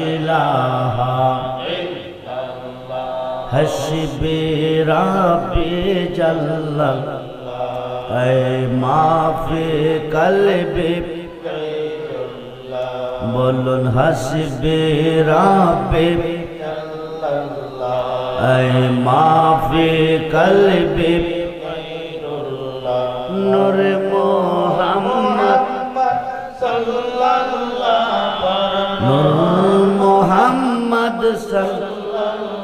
ইলাহা হসবে রাবে জল্লাল এ মাফ কলবে বলুন হাসবে রাবে। মাফি কলবে। নূর মোহাম্মদ। নূর মোহাম্মদ সাল্লাল্লাহু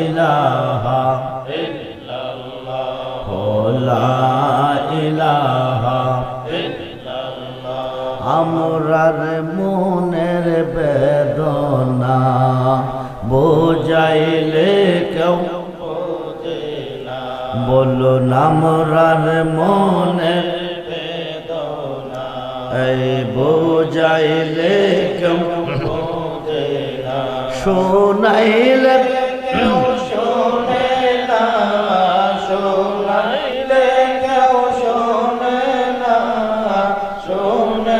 ইলাহা ইল্লাল্লাহ আমরার মনের বেদনা। বোঝাইলে কেউ বলুন আমরার মনের বেদনা। বোঝাইলে কেউ শোনাইলে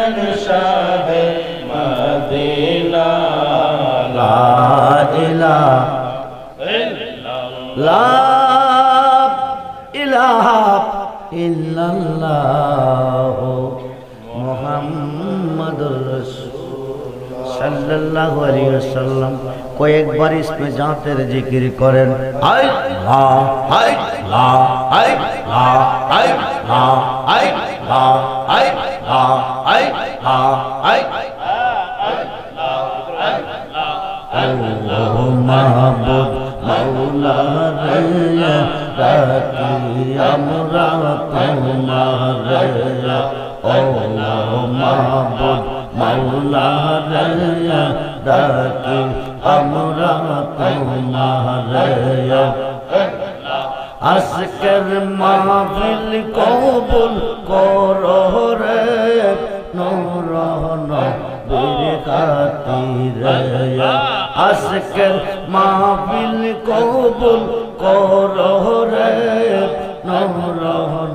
শোনেন সাহে মদিনা লা ইলাহা লা ইলাহা ইল্লাল্লাহ মুহাম্মাদুর রাসূল সাল্লাল্লাহু আলাইহি ওয়াসাল্লাম কয়েকবার इसमें जाते जिक्र करें हाय ला हाय ला हाय ला हाय ला हाय হা আই হা আই হা আই আল্লাহ মাহবুব মাওলানা রে রাখি আমরা তোমার রে ও মাহবুব মাওলানা রে রাখি আমরা তোমার রে আজকের মাহফিল কবুল করো রে, নূর নবীর খাতিরে। আজকের মাহফিল কবুল করো রে, নূর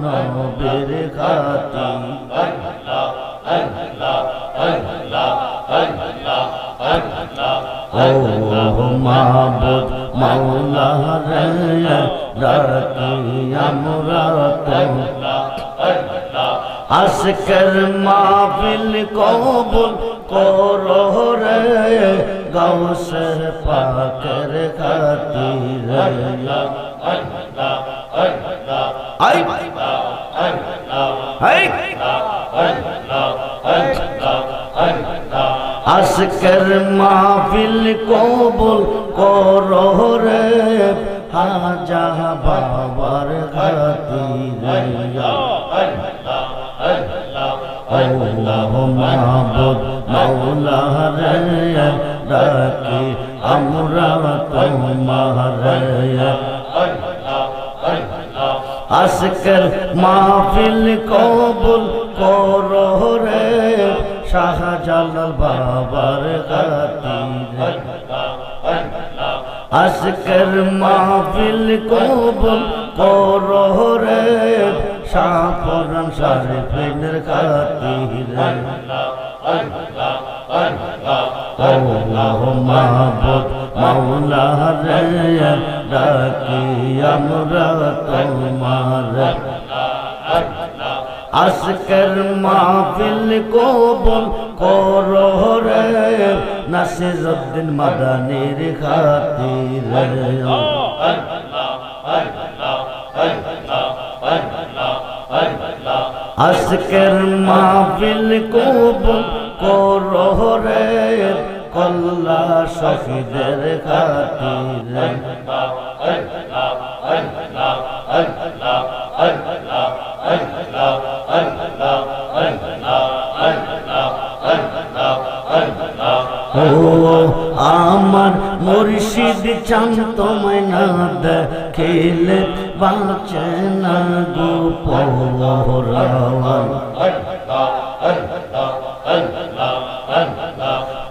নবীর খাতিরে। ও মাহবুব মাওলা রে রাখি আমরা তো আজকের মাহফিল কবুল করো রে গাউসে পাকের খাতিরে আই আজকের মাহফিল কবুল করো রে হাজা বাবার রাখি আমরা তোমার আজকের মাহফিল কবুল করো রে শাহজালাল বাবার খাতিরে আজকের মাহফিল কবুল করো রে শরীফের খাতিরে আল্লাহ মাহবুব মাওলা রে রাখি আমরা তোমার। আজকের মাহফিল কবুল করো নাসিরুদ্দিন মাদানির খাতিরে। আজকের মাহফিল কবুল করো কল্লা শহীদের খাতিরে। ও আমার মুর্শিদ চান তোমায় না দেখিলে বাঁচে না গো পরাওয়ান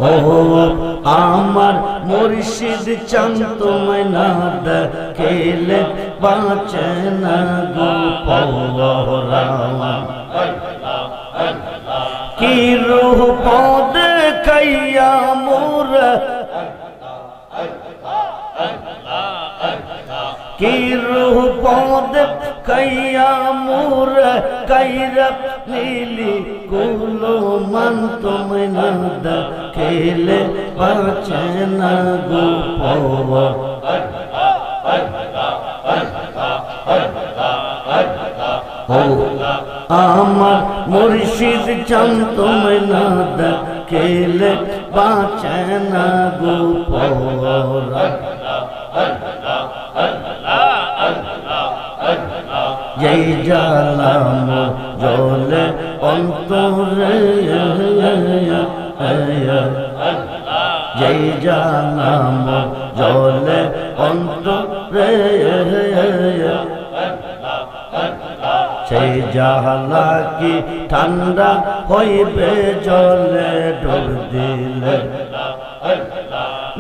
ও আমার মুর্শিদ চান তোমায় না দেখেলে বাঁচে না গো পৌরামা কি রূহ পদ কাইয়া মোর কি রূহ পদ কাইয়া মোর কাইরা নীলি কুলো মন তুমি না দেখেলে বাঁচে না গো পৌরা ও আমার মুর্শিদ চান তুমি না দেখেলে বাঁচে না গো পৌরা যেই জালাম জলে অন্তরে, যেই জালাম জলে অন্তরে জাহালা কি ঠান্ডা হইবে জলে ডোব দিলে।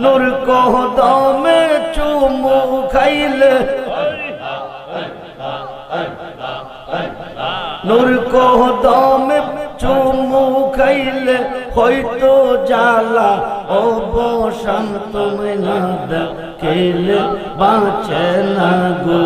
নূর কহ দমে চুমু খাইলে। নূর কহ দমে চুমু খাইলে হয়তো জালা অবসান তুমি না দেখেলে, বাঁচে না গো।